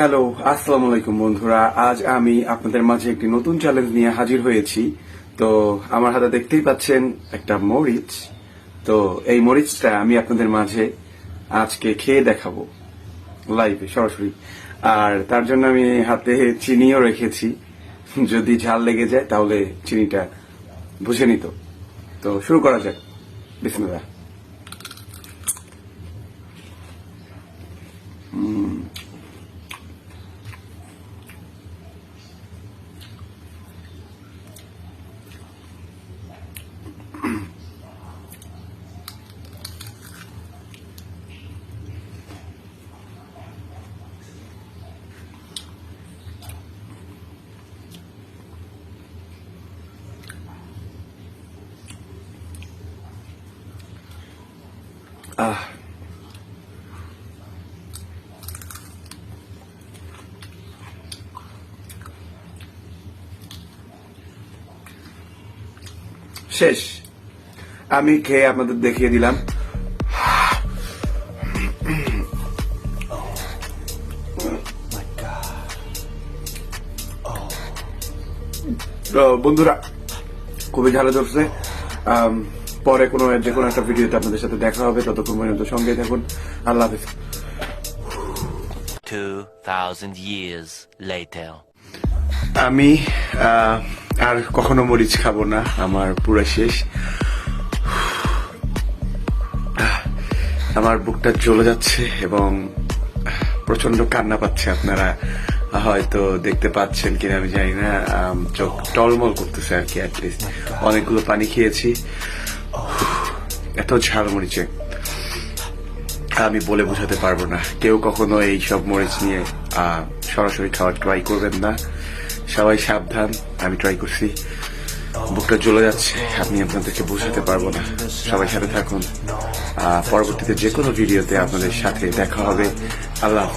Hello আসসালামু আলাইকুম বন্ধুরা। আজ আমি আপনাদের মাঝে একটি নতুন চ্যালেঞ্জ নিয়ে হাজির হয়েছি। তো আমার হাতে দেখতেই পাচ্ছেন একটা মরিচ। তো এই মরিচটা আমি আপনাদের মাঝে আজকে খেয়ে দেখাবো লাইভে সরাসরি। আর তার জন্য আমি হাতে চিনিও রেখেছি। যদি ঝাল লেগে যায় তাহলে চিনিটা বুঝে নিত। তো শুরু করা যাক। বিসমিল্লাহ। আহ শেষ। আমি খেয়ে আপনাদের দেখিয়ে দিলাম। তো বন্ধুরা খুবই ঝালে ধরছে পরে কোনো যে কোনো একটা ভিডিওতে আপনাদের সাথে দেখা হবে। ততক্ষণ পর্যন্ত সঙ্গে থাকুন। আল্লাহ হাফিজ। 2,000 years later. আমি আহ, আর কখনো মরিচ খাব না। আমার পুরো শেষ। আমার বুকটা জ্বলে যাচ্ছে এবং প্রচণ্ড কান্না পাচ্ছে। আপনারা হয়তো দেখতে পাচ্ছেন কিনা আমি জানি না। চোখ টলমল করতেছে আর কি অ্যাটলিস্ট অনেকগুলো পানি খেয়েছি। এত ঝাল মরিচে। আমি বলে বোঝাতে পারব না। কেউ কখনো এই সব মরিচ নিয়ে সরাসরি খাওয়ার ট্রাই করবেন না। সবাই সাবধান, আমি ট্রাই করছি। বুকটা জ্বলে যাচ্ছে, আমি আপনাদেরকে বোঝাতে পারব না। সবাই সাথে থাকুন। পরবর্তীতে যে কোনো ভিডিওতে আপনাদের সাথে দেখা হবে। আল্লাহ